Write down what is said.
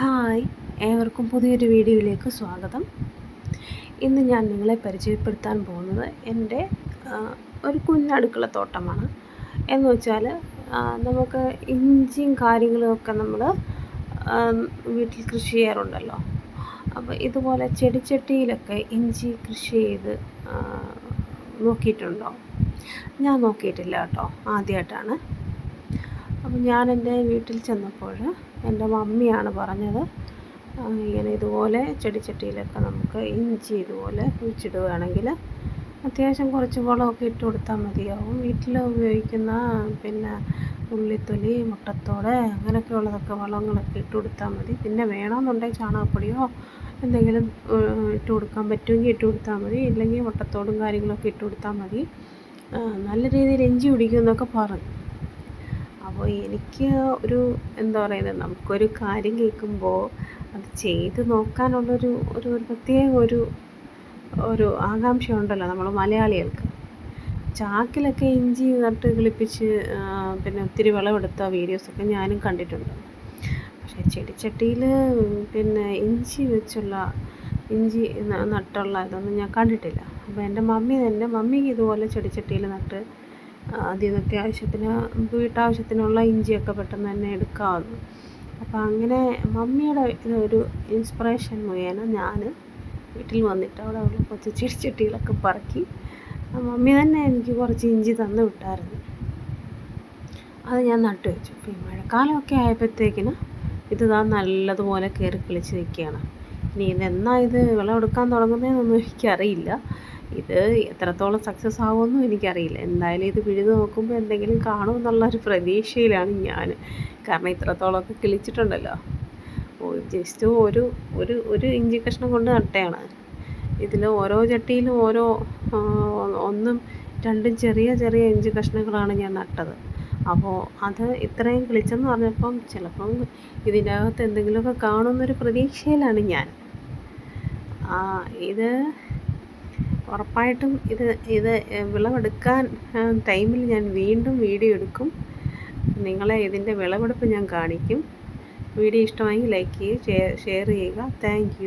Hi ഏവർക്കും പുതിയൊരു വീഡിയോയിലേക്ക് സ്വാഗതം. ഇന്ന് ഞാൻ നിങ്ങളെ പരിചയപ്പെടുത്താൻ പോകുന്നത് എന്റെ ഒരു കുഞ്ഞടുക്കള തോട്ടമാണ്. എന്ന് വെച്ചാൽ നമുക്ക് ഇഞ്ചിയും കാര്യങ്ങളും ഒക്കെ നമ്മൾ വീട്ടിൽ കൃഷി ചെയ്യാറുണ്ടല്ലോ. അപ്പോൾ ഇതുപോലെ ചെടിച്ചട്ടിയിലൊക്കെ ഇഞ്ചി കൃഷി ചെയ്ത് നോക്കിയിട്ടുണ്ടോ? ഞാൻ നോക്കിയിട്ടില്ല കേട്ടോ ആദ്യമായിട്ടാണ്. അപ്പം ഞാൻ എന്റെ വീട്ടിൽ ചെന്നപ്പോൾ എന്റെ മമ്മിയാണ് പറഞ്ഞത് ഇങ്ങനെ ഇതുപോലെ ചെടിച്ചട്ടിയിലൊക്കെ നമുക്ക് ഇഞ്ചി ഇതുപോലെ കുഴിച്ചിടുകയാണെങ്കിൽ അത്യാവശ്യം കുറച്ച് വളമൊക്കെ ഇട്ട് കൊടുത്താൽ മതിയാവും. വീട്ടിൽ ഉപയോഗിക്കുന്ന പിന്നെ ഉള്ളിത്തൊലി മുട്ടത്തോട് അങ്ങനെയൊക്കെ ഉള്ളതൊക്കെ വളങ്ങളൊക്കെ ഇട്ട് കൊടുത്താൽ മതി. പിന്നെ വേണമെന്നുണ്ടെങ്കിൽ ചാണകപ്പൊടിയോ എന്തെങ്കിലും ഇട്ട് കൊടുക്കാൻ പറ്റുമെങ്കിൽ ഇട്ട് കൊടുത്താൽ മതി. ഇല്ലെങ്കിൽ മുട്ടത്തോടും കാര്യങ്ങളൊക്കെ ഇട്ട് കൊടുത്താൽ മതി. നല്ല രീതിയിൽ ഇഞ്ചി പിടിക്കുമെന്നൊക്കെ പറഞ്ഞു. അപ്പോൾ എനിക്ക് ഒരു എന്താ പറയുന്നത് നമുക്കൊരു കാര്യം കേൾക്കുമ്പോൾ അത് ചെയ്ത് നോക്കാനുള്ളൊരു ഒരു ഒരു പ്രത്യേക ഒരു ഒരു ആകാംക്ഷ ഉണ്ടല്ലോ നമ്മൾ മലയാളികൾക്ക്. ചാക്കിലൊക്കെ ഇഞ്ചി നട്ട് കിളിപ്പിച്ച് പിന്നെ ഒത്തിരി വിളവെടുത്ത വീഡിയോസൊക്കെ ഞാനും കണ്ടിട്ടുണ്ട്. പക്ഷേ ചെടിച്ചട്ടിയിൽ പിന്നെ ഇഞ്ചി വെച്ചുള്ള ഇഞ്ചി നട്ടുള്ള ഇതൊന്നും ഞാൻ കണ്ടിട്ടില്ല. അപ്പോൾ എന്റെ മമ്മി എന്റെ മമ്മിക്ക് ഇതുപോലെ ചെടിച്ചട്ടിയിൽ നട്ട് നിന്ന് അത്യാവശ്യത്തിന് നമുക്ക് വീട്ടാവശ്യത്തിനുള്ള ഇഞ്ചിയൊക്കെ പെട്ടെന്ന് തന്നെ എടുക്കാവുന്നു അപ്പോൾ അങ്ങനെ മമ്മിയുടെ ഒരു ഇൻസ്പിറേഷൻ മുഖേന ഞാൻ വീട്ടിൽ വന്നിട്ട് അവിടെ ഉള്ള കുറച്ച് ചെടിച്ചട്ടികളൊക്കെ പറക്കി മമ്മി തന്നെ എനിക്ക് കുറച്ച് ഇഞ്ചി തന്നു വിട്ടായിരുന്നു. അത് ഞാൻ നട്ടു വെച്ചു. അപ്പോൾ ഈ മഴക്കാലമൊക്കെ ആയപ്പോഴത്തേക്കിന് ഇത് താൻ നല്ലതുപോലെ കയറി കിളിച്ച് നിൽക്കുകയാണ്. ഇനി ഇതെന്നാ ഇത് വിളവെടുക്കാൻ തുടങ്ങുന്നതെന്നൊന്നും എനിക്കറിയില്ല. ഇത് എത്രത്തോളം സക്സസ് ആവുമെന്നും എനിക്കറിയില്ല. എന്തായാലും ഇത് പിഴുത് നോക്കുമ്പോൾ എന്തെങ്കിലും കാണുമെന്നുള്ള ഒരു പ്രതീക്ഷയിലാണ് ഞാൻ കാരണം ഇത്രത്തോളമൊക്കെ കിളിച്ചിട്ടുണ്ടല്ലോ. ജസ്റ്റ് ഒരു ഒരു ഒരു ഇഞ്ചി കഷ്ണം കൊണ്ട് നട്ടയാണ്. ഇതിൽ ഓരോ ചട്ടിയിലും ഓരോ ഒന്നും രണ്ടും ചെറിയ ചെറിയ ഇഞ്ചി കഷ്ണങ്ങളാണ് ഞാൻ നട്ടത്. അപ്പോൾ അത് ഇത്രയും കിളിച്ചെന്ന് പറഞ്ഞപ്പം ചിലപ്പം ഇതിന്റെ അകത്ത് എന്തെങ്കിലുമൊക്കെ കാണുമെന്നൊരു പ്രതീക്ഷയിലാണ് ഞാൻ. ഇത് ഉറപ്പായിട്ടും ഇത് ഇത് വിളവെടുക്കാൻ ടൈമിൽ ഞാൻ വീണ്ടും വീഡിയോ എടുക്കും. നിങ്ങളെ ഇതിന്റെ വിളവെടുപ്പ് ഞാൻ കാണിക്കും. വീഡിയോ ഇഷ്ടമായെങ്കിൽ ലൈക്ക് ചെയ്യുക ഷെയർ ചെയ്യുക. താങ്ക്